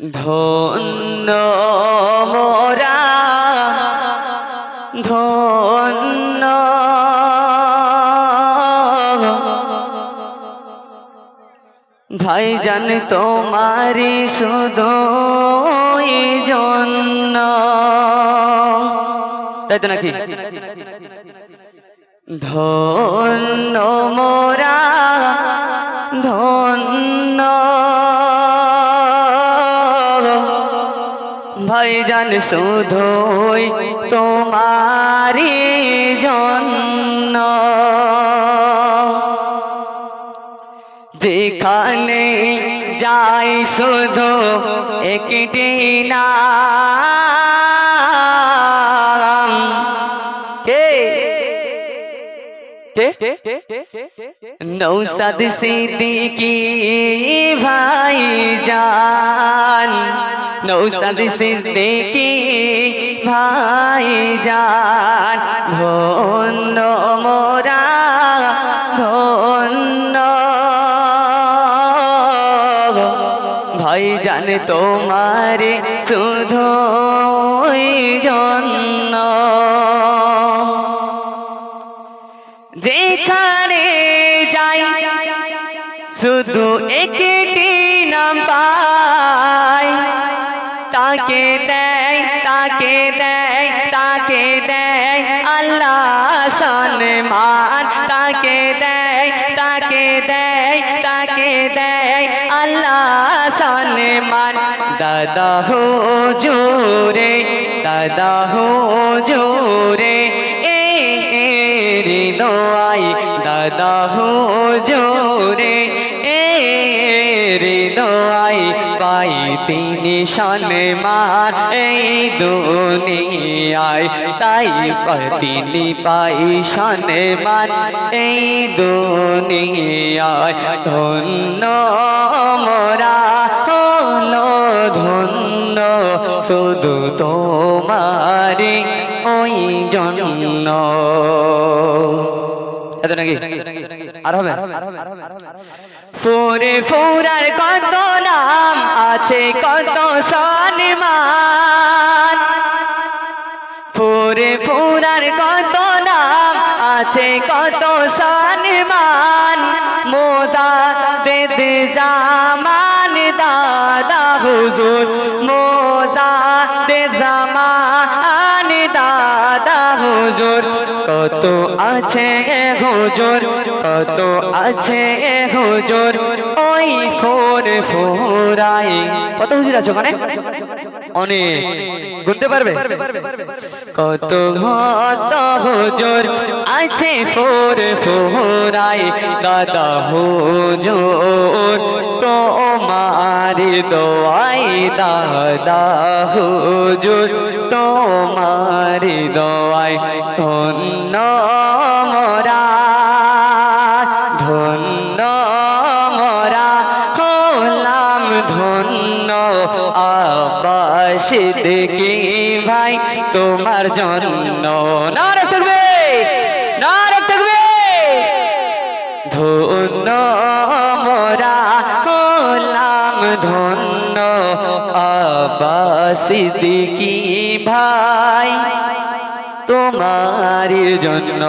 ধন্য মোরা ধন্য। ভাইজান তোমারি শুধু জন্য। তাই তো নাকি? ধন্য মোরা ভাইজান শুধুই তোমারি জন্য। যেখানে যাই শুধু একটি কে? নৌসাদ সিদ্দিকি ভাই জান নৌসাদ সিদ্দিকি ভাই জান ধন্য মোরা ধন্য ভাই জান তোমার শুধু জন্য যেখানে যাই শুধু একটি নাম পাই দেয়, আল্লাহ সনমান তাকে দেয় তাকে দেয় তাকে দেয়, আল্লাহ সনমান দাদা হো জোরে, দাদা হো জোরে। তিনি সম্মান এই দুনিয়ায়, তাই তিনি পাই সম্মান এই দুনিয়ায়। ধন্য মোরা হলো ধন্য, শুধু তোমারি ওই জন্য। এত নাকি? আর হবে? ফুরে ফুরার কত নাম আছে কত সম্মান। ফুরে ফুরার কত নাম আছে কত সম্মান। মোজা বেদ জামান দাদা হুজুর মোজা বেদ জামান দাদা হুজুর, কত আছে হুজুর, কত আছে হুজুর, ওই ফোর ফোরাই। কত হুজুর আছে ওখানে? অনেক। গুনতে পারবে? কত কত হুজুর আছে ফোর ফোরাই। দাদা হুজুর তোমার দোয়াই দাদা হুজুর। তোমার দোয়াই ধন্য মরা, ধন্য মোরা। হলাম ধন্য আবাস দেখি ভাই তোমার জন্য। না থাকবে না থাকবে। ধন্য মোরা, হলাম ধন্য আবাস সিদ্দিকি ভাই তোমার জন্য